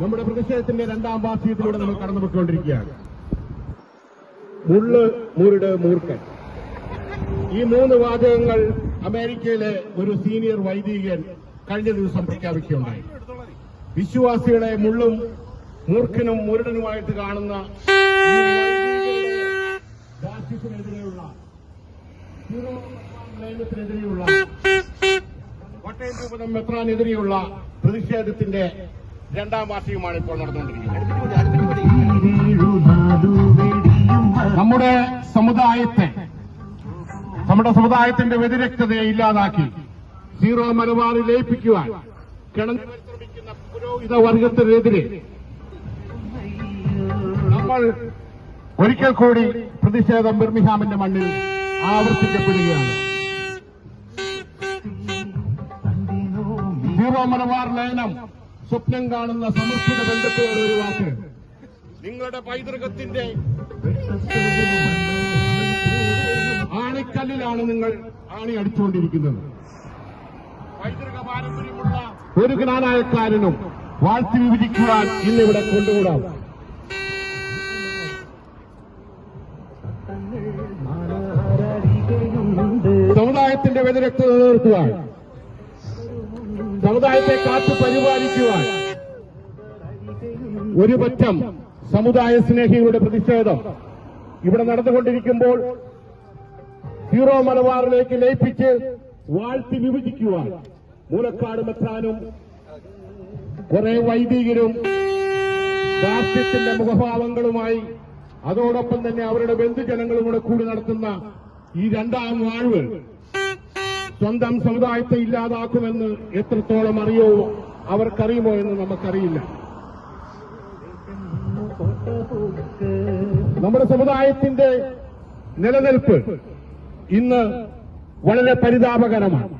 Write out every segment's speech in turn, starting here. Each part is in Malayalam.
നമ്മുടെ പ്രതിഷേധത്തിന്റെ രണ്ടാം വാർഷികത്തിലൂടെ നമ്മൾ കടന്നുപോയിക്കൊണ്ടിരിക്കുകയാണ്. മുള്ള് മുരുട് മൂർക്കൻ. ഈ മൂന്ന് വാചകങ്ങൾ അമേരിക്കയിലെ ഒരു സീനിയർ വൈദികൻ കഴിഞ്ഞ ദിവസം പ്രഖ്യാപിക്കുകയുണ്ടായി. വിശ്വാസികളെ മുള്ളും മൂർഖനും മുരുടനുമായിട്ട് കാണുന്ന ഹീറോ നിയമത്തിനെതിരെയുള്ള കോട്ടയം രൂപതം മെത്രാനെതിരെയുള്ള പ്രതിഷേധത്തിന്റെ രണ്ടാം വാർഷികമാണ് ഇപ്പോൾ നടന്നുകൊണ്ടിരിക്കുന്നത്. നമ്മുടെ സമുദായത്തെ നമ്മുടെ സമുദായത്തിന്റെ വ്യതിരക്തതയെ ഇല്ലാതാക്കി സീറോ മലബാറിൽ ലയിപ്പിക്കുവാൻ കിണഞ്ഞു ശ്രമിക്കുന്ന പുരോഹിത വർഗത്തിനെതിരെ നമ്മൾ ഒരിക്കൽ കൂടി പ്രതിഷേധം ബിർമിഹാമിന്റെ മണ്ണിൽ ആവർത്തിക്കപ്പെടുകയാണ്. സീറോ മലബാർ ലയനം സ്വപ്നം കാണുന്ന സമർപ്പിത ബന്ധത്തോടെ ഒരു വാക്ക്. നിങ്ങളുടെ പൈതൃകത്തിന്റെ ആണിക്കല്ലിലാണ് നിങ്ങൾ ആണി അടിച്ചുകൊണ്ടിരിക്കുന്നത്. പൈതൃക പാരമ്പര്യമുള്ള ഒരു ജ്ഞാനായക്കാരനും വാഴ്ത്തി വിഭജിക്കുവാൻ ഇന്നിവിടെ കൊണ്ടുകൂടാം. സമുദായത്തിന്റെ വ്യതിരക്തത നിലനിർത്തുവാൻ സമുദായത്തെ കാത്തു പരിപാലിക്കുവാൻ. ഒരു പറ്റം സമുദായ സ്നേഹികളുടെ പ്രതിഷേധം ഇവിടെ നടന്നുകൊണ്ടിരിക്കുമ്പോൾ ഹീറോ മലബാറിലേക്ക് ലയിപ്പിച്ച് വാഴ്ത്തി വിഭജിക്കുവാൻ മൂലക്കാട് മെത്രാനും കുറെ വൈദികരും രാഷ്ട്രീയത്തിന്റെ മുഖഭാവങ്ങളുമായി അതോടൊപ്പം തന്നെ അവരുടെ ബന്ധുജനങ്ങളും കൂടെ കൂടി നടത്തുന്ന ഈ രണ്ടാം വാഴ്വ് സ്വന്തം സമുദായത്തെ ഇല്ലാതാക്കുമെന്ന് എത്രത്തോളം അറിയോ അവർക്കറിയുമോ എന്ന് നമുക്കറിയില്ല. നമ്മുടെ സമുദായത്തിന്റെ നിലനിൽപ്പ് ഇന്ന് വളരെ പരിതാപകരമാണ്.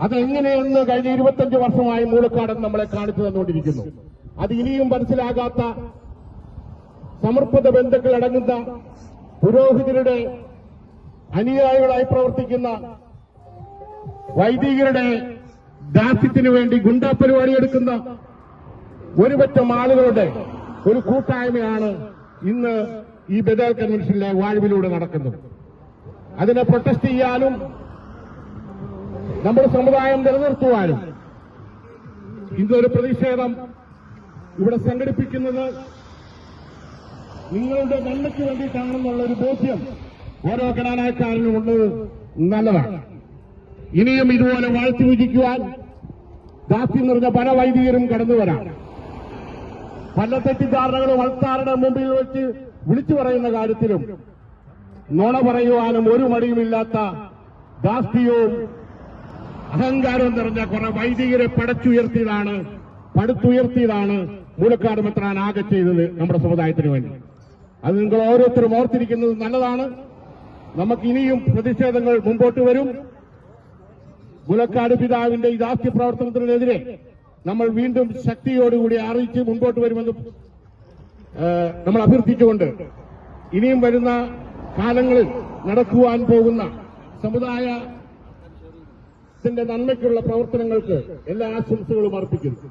അതെങ്ങനെയെന്ന് കഴിഞ്ഞ ഇരുപത്തഞ്ച് വർഷമായി മൂളക്കാടൻ നമ്മളെ കാണിച്ചു തന്നുകൊണ്ടിരിക്കുന്നു. അത് ഇനിയും മനസ്സിലാകാത്ത സമർപ്പിത ബന്ധുക്കൾ അടങ്ങുന്ന പുരോഹിതരുടെ അനുയായികളായി പ്രവർത്തിക്കുന്ന വൈദികരുടെ ദാസ്യത്തിനു വേണ്ടി ഗുണ്ടാ പരിപാടി എടുക്കുന്ന ഒരു പറ്റം ആളുകളുടെ ഒരു കൂട്ടായ്മയാണ് ഇന്ന് ഈ ബദൽ കൺവെൻഷനിലെ വാഴ്വിലൂടെ നടക്കുന്നത്. അതിനെ പ്രൊട്ടസ്റ്റ് ചെയ്യാനും നമ്മുടെ സമുദായം നിലനിർത്തുവാനും ഇന്നൊരു പ്രതിഷേധം ഇവിടെ സംഘടിപ്പിക്കുന്നത് നിങ്ങളുടെ നന്മയ്ക്ക് വേണ്ടിയിട്ടാണെന്നുള്ള ഒരു ബോധ്യം ഓരോ ഘടനാക്കാരനും ഉണ്ട് നല്ലതാണ് ഇനിയും ഇതുപോലെ വാഴ്ത്തി വിജിക്കുവാൻ ദാസ്യം നിറഞ്ഞ പല വൈദികരും കടന്നു വരാം. പല തെറ്റിദ്ധാരണകളും ആൾക്കാരുടെ മുമ്പിൽ വെച്ച് വിളിച്ചു പറയുന്ന കാര്യത്തിലും നുണ പറയുവാനും ഒരു മടിയുമില്ലാത്ത ദാസ്തിയവും അഹങ്കാരവും നിറഞ്ഞ കുറെ വൈദികരെ പടച്ചുയർത്തിയതാണ് പടുത്തുയർത്തിയതാണ് മൂലക്കാട് മെത്രാൻ ആകെ ചെയ്തത് നമ്മുടെ സമുദായത്തിന് വേണ്ടി. അത് നിങ്ങൾ ഓരോരുത്തരും ഓർത്തിരിക്കുന്നത് നല്ലതാണ്. നമുക്ക് ഇനിയും പ്രതിഷേധങ്ങൾ മുമ്പോട്ട് വരും. മുലക്കാട് പിതാവിന്റെ ദാസ്യ പ്രവർത്തനത്തിനെതിരെ നമ്മൾ വീണ്ടും ശക്തിയോടുകൂടി അറിയിച്ച് മുമ്പോട്ട് വരുമെന്ന് നമ്മൾ അഭ്യർത്ഥിച്ചുകൊണ്ട് ഇനിയും വരുന്ന കാലങ്ങളിൽ നടക്കുവാൻ പോകുന്ന സമുദായത്തിന്റെ നന്മയ്ക്കുള്ള പ്രവർത്തനങ്ങൾക്ക് എല്ലാ ആശംസകളും അർപ്പിക്കുന്നു.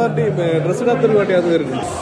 പാർട്ടി ഡ്രസ് ഇടാത്തൊരു പാർട്ടി അത് വരുന്നുണ്ട്.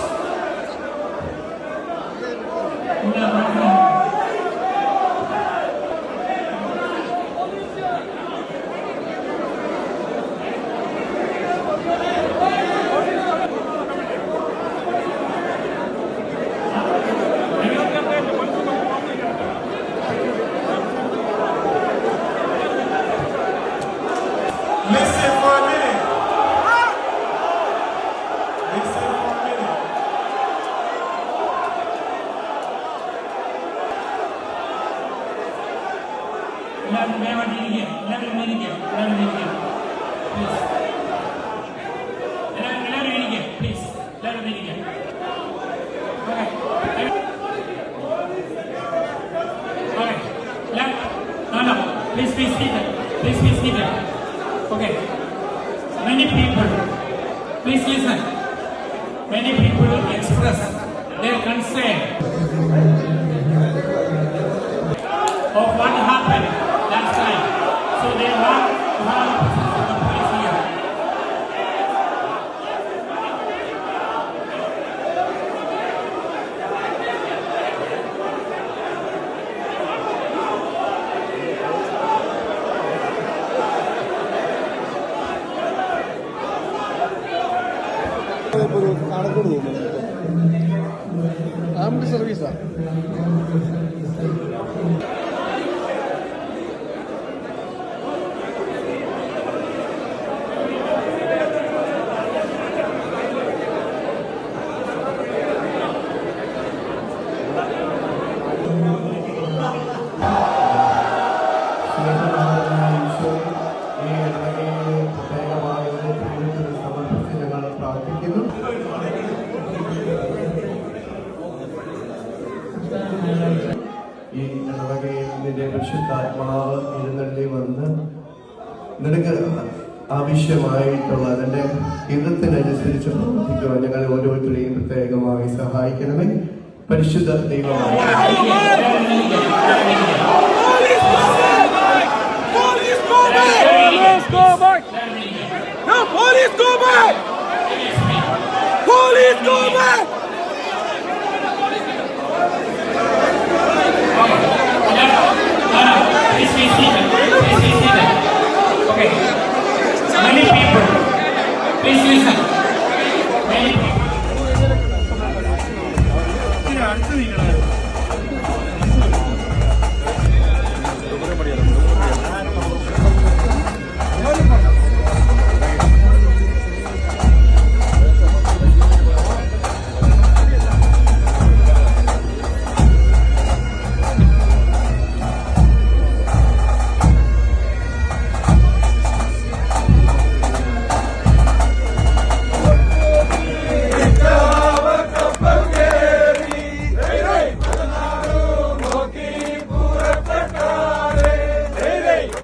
Let. Mary Martini here. 11 Martini here. 11 Martini here. Please. 11 Martini. Please. 11 Martini here. Okay. Okay. Let, No, no. Please please. Please. Okay. Many people. Please listen. Many people express their concern. Ambulance സർവീസാണ് പരിശുദ്ധാത്മാവ് എഴുന്നള്ളി വന്ന് നിനക്ക് ആവശ്യമായിട്ടുള്ള അതിന്റെ ഹിതത്തിനനുസരിച്ച് പ്രവർത്തിക്കുവാൻ ഞങ്ങളെ ഓരോരുത്തരെയും പ്രത്യേകമായി സഹായിക്കണമേ. പരിശുദ്ധ ദൈവമാണ് go